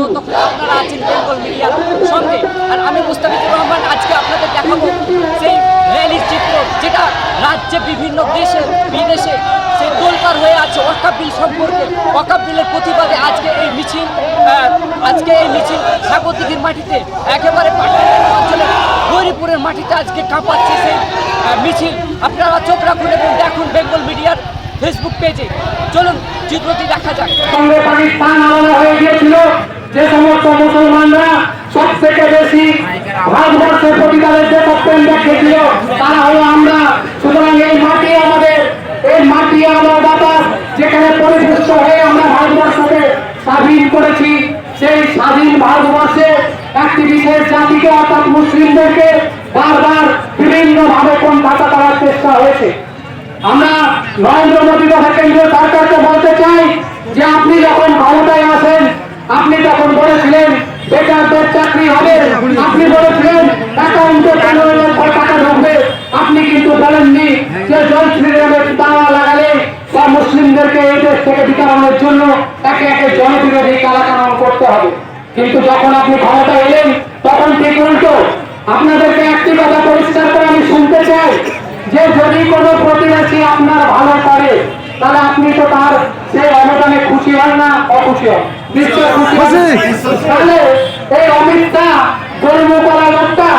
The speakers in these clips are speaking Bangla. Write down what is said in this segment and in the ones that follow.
ততক্ষণ আপনারা আছেন বেঙ্গল মিডিয়ার সঙ্গে। আর আমি মুস্তাফিজুর রহমান আজকে আপনাদের দেখাবো সেই র্যালির চিত্র যেটা রাজ্যে বিভিন্ন দেশে, বিদেশে সে তোলপার হয়ে আছে ওয়াকাবিল সম্পর্কে। ওয়াকাবিলের প্রতিবাদে আজকে এই মিছিল আজকে এই মিছিল স্বাগতিকের মাটিতে, একেবারে পাঠাগার অঞ্চলের মাটিতে আজকে কাঁপাচ্ছে সেই মিছিল। আপনারা চোখ রাখুন এবং দেখুন বেঙ্গল মিডিয়ার ফেসবুক পেজে। চলুন, চিত্রটি দেখা যাক। পরিপুষ্ট হয়ে আমরা ভারতবর্ষকে স্বাধীন করেছি। সেই স্বাধীন ভারতবর্ষে একটি বিশেষ জাতিকে, অর্থাৎ মুসলিমদেরকে বারবার বিভিন্নভাবে কোন ঢাকা করার চেষ্টা হয়েছে। আমরা নরেন্দ্র মোদী তথা কেন্দ্রীয় সরকারকে বলতে চাই যে আপনি যখন ক্ষমতায় আসেন, আপনি তখন বলেছিলেন বেকারদের চাকরি হবে আপনি বলেছিলেন অ্যাকাউন্টে লক্ষ টাকা ঢুকবে আপনি কিন্তু বলেননি যে জয় শ্রীরামের মুসলিমদেরকে এই দেশ থেকে বিতরণের জন্য একে একে জনবিরোধী কালাকানুন করতে হবে। কিন্তু যখন আপনি ক্ষমতা এলেন তখন ঠিক উল্টো। আপনাদেরকে একটি কথা পরিষ্কার করে আমি শুনতে চাই যে যদি কোনো প্রতিবেশী আপনার ভালো করে তাহলে আপনি তো তার সেই অবদানে খুশি হন না অখুশি হন। নিশ্চয় খুশি তাহলে এই অমিত শাহ গরিব করা লোকটা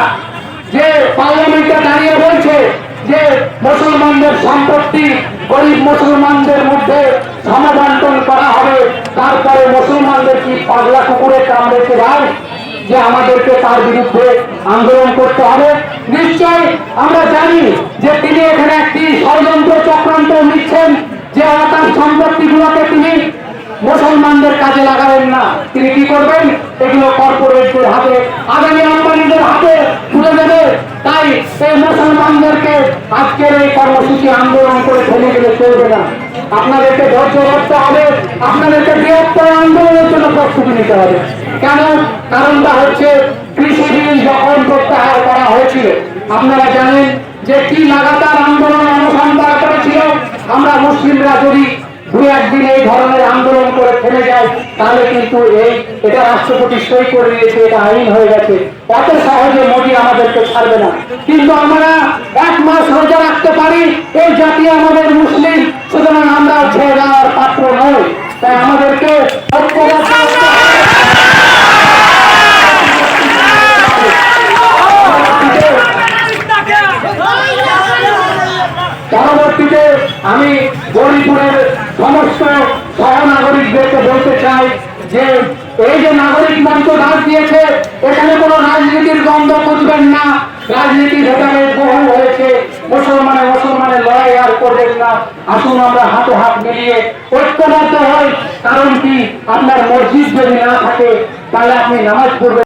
যে পার্লামেন্টে দাঁড়িয়ে বলছে যে সম্পত্তি গরিব মুসলমানদের মধ্যে সমাবন্টন করা হবে, তারপরে মুসলমানদের কি পাগলা কুকুরে কামড়েছে ভাই যে আমাদেরকে তার বিরুদ্ধে আন্দোলন করতে হবে? নিশ্চয় আমরা জানি যে তিনি এখানে একটি ষড়যন্ত্র চক্রান্ত নিচ্ছেন, যে তার সম্পত্তিগুলোকে তিনি মুসলমানদের কাজে লাগাবেন না। তিনি কি করবেন? এগুলো কর্পোরেটদের হাতে। আগামী হাতে তুলে দেবে। তাই এই মুসলমানদেরকে আজকের এই কর্মসূচি আন্দোলন করে ফেলে গেলে চলবে না। আপনাদেরকে ধৈর্য ধরতে হবে। আপনাদেরকে বৃহত্তর আন্দোলনের জন্য প্রস্তুতি নিতে হবে। কেন? কারণটা হচ্ছে কৃষি বিল যখন প্রত্যাহার করা হয়েছিল, আপনারা জানেন যে কি লাগাতার আন্দোলন অনশন তারা করেছিল? আমরা মুসলিমরা যদি দু একদিন এই ধরনের আন্দোলন করে থেমে যায় তাহলে কিন্তু এই এটা রাষ্ট্রপতি সই করে দিয়েছে, এটা আইন হয়ে গেছে। অত সহজে মোদী আমাদেরকে ছাড়বে না। কিন্তু আমরা এক মাস রোজা রাখতে পারি, এই জাতি আমাদের মুসলিম সুতরাং আমরা ছেড়ে দেওয়ার পাত্র নই তাই আমাদেরকে ঐক্যবদ্ধ হতে হবে। পরবর্তীতে আমি গরিপুরের সমস্ত সহনাগরিকদেরকে বলতে চাই যে এই যে নাগরিক মঞ্চ ডাক দিয়েছে, এখানে কোনো রাজনীতির গন্ধ খুঁজবেন না। রাজনীতি ভেতরে বহু হয়েছে। মুসলমানে মুসলমানের লড়াই আর করবেন না। আসুন আমরা হাতে হাত মিলিয়ে ঐক্যবদ্ধ হই। কারণ কি? আপনার মসজিদ যদি না থাকে, তাহলে আপনি নামাজ পড়বেন